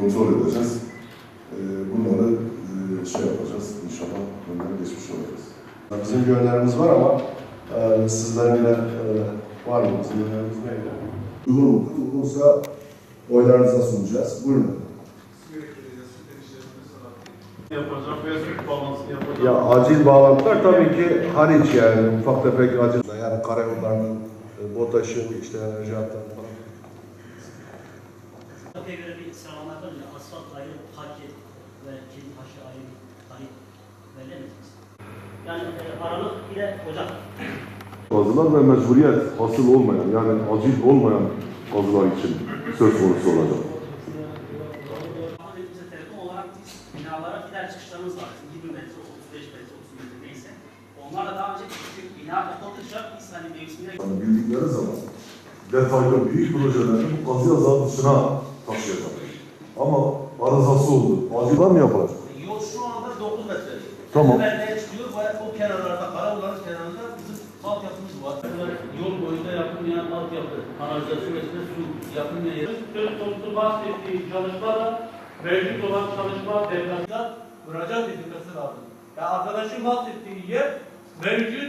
kontrol edeceğiz. E, bunları e, şey yapacağız. İnşallah önüne geçmiş olacağız. Bizim bir önerimiz var ama e, sizden yine e, var mı? Bizim önerimiz neydi? Uygun? Uygunsa oylarınıza sunacağız. Buyurun. yapacak ve yapacak. Ya acil bağlantılar tabii ki hariç yani ufak tefek acil. Yani karayollarının, e, BOTAŞ'ın, işte enerji hatlarının falan. Kapıya göre bir sıralama yapalım ya. Asfalt ayrı, parke ve kendi taşı ayrı tarih verilemez. Yani e, Aralık ile Ocak. Kazılar ve mecburiyet hasıl olmayan yani acil olmayan kazılar için söz konusu olacak. Binalara gider çıkışlarımız var. 20 metre, 35 metre, 30 metre neyse. Onlarla daha önce küçük bina kapatılınca biz hani mevsimine Yani bildikleri zaman detaylı büyük projelerini bu kazı yazarı dışına. Ama arızası oldu. Acilden mi yapılacak? Yol şu anda 9 metre. Tamam. Merdiven çıkıyor ve o kenarlarda, karaoğlanın kenarında bizim altyapımız var. Yol boyunda yapılmayan altyapı, kanalizasyon ve su yapılmayan yer. Söz konusu bahsettiği çalışma da mevcut olan çalışma devlet Müracaat edilmesi lazım. Ya arkadaşın bahsettiği yer mevcut